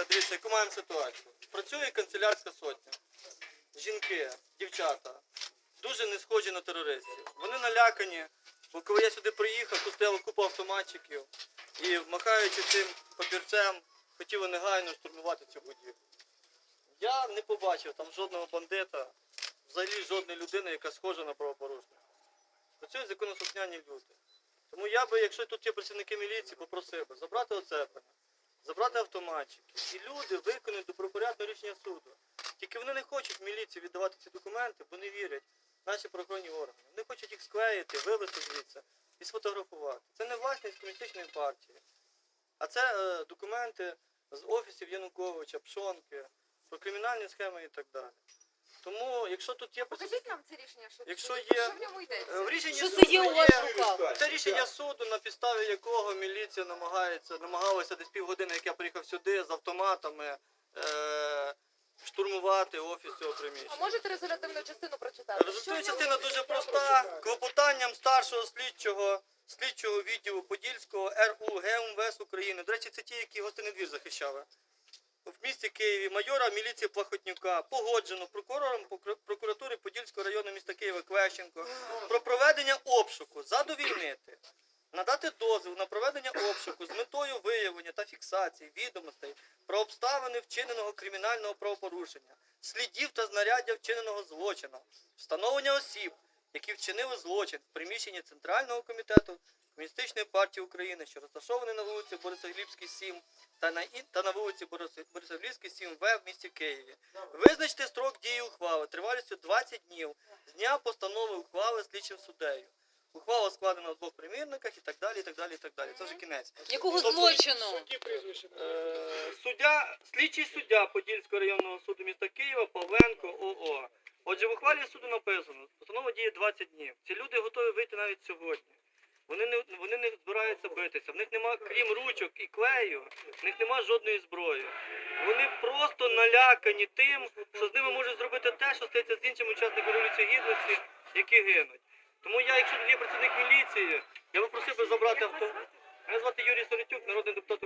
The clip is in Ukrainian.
е, дивіться, яку маємо ситуацію. Працює канцелярська сотня. Жінки, дівчата, дуже не схожі на терористів. Вони налякані, бо коли я сюди приїхав, тут стояла купа автоматчиків і, махаючи цим папірцем, хотіли негайно штурмувати цю будівлю. Я не побачив там жодного бандита, взагалі жодної людини, яка схожа на правопорушника. Працюють законослухняні люди. Тому я би, якщо тут є працівники міліції, попросив би забрати оцеплення, забрати автоматчики. І люди виконують добропорядне рішення суду. Тільки вони не хочуть міліції віддавати ці документи, бо не вірять в наші правоохоронні органи. Вони хочуть їх склеїти, вивезти звідси і сфотографувати. Це не власність комуністичної партії, а це е, документи з офісів Януковича, Пшонки, про кримінальні схеми і так далі. Тому, якщо тут є Покажіть нам це рішення, що, Якщо що є- в ньому йдеться. Е, В рішенні Що це суду є у вас в руках? Це рішення суду, на підставі якого міліція намагається, намагалася десь півгодини, як я приїхав сюди, з автоматами е- штурмувати офіс цього А можете резолютивну частину прочитати? Результативна Що в частина ньому- дуже проста. Клопотанням старшого слідчого, слідчого відділу Подільського РУ ГУМВС України. До речі, це ті, які гостинний двір захищали. В місті Києві майора міліції Плахотнюка погоджено прокурором прокуратури Подільського району міста Києва Квещенко про проведення обшуку задовільнити. Надати дозвіл на проведення обшуку з метою виявлення та фіксації відомостей про обставини вчиненого кримінального правопорушення, слідів та знаряддя вчиненого злочину, встановлення осіб, які вчинили злочин в приміщенні Центрального комітету Комуністичної партії України, що розташований на вулиці Борисоглібській 7 та на, та на вулиці Борис- Борисоглібській 7В в місті Києві. Визначте строк дії ухвали тривалістю 20 днів з дня постанови ухвали слідчим суддею. Ухвала складена в двох примірниках і так далі, і так далі, і так далі. Це вже кінець. Якого Тобто- злочину? Е, суддя, слідчий суддя Подільського районного суду міста Києва Павленко ОО. Отже, в ухвалі суду написано, постанова діє 20 днів. Ці люди готові вийти навіть сьогодні. Вони не, вони не збираються битися. В них нема, крім ручок і клею, в них нема жодної зброї. Вони просто налякані тим, що з ними можуть зробити те, що стається з іншими учасниками Революції Гідності, які гинуть. Тому я, якщо є працівник міліції, я би просив би забрати авто. Мене звати Юрій Соротюк, народний депутат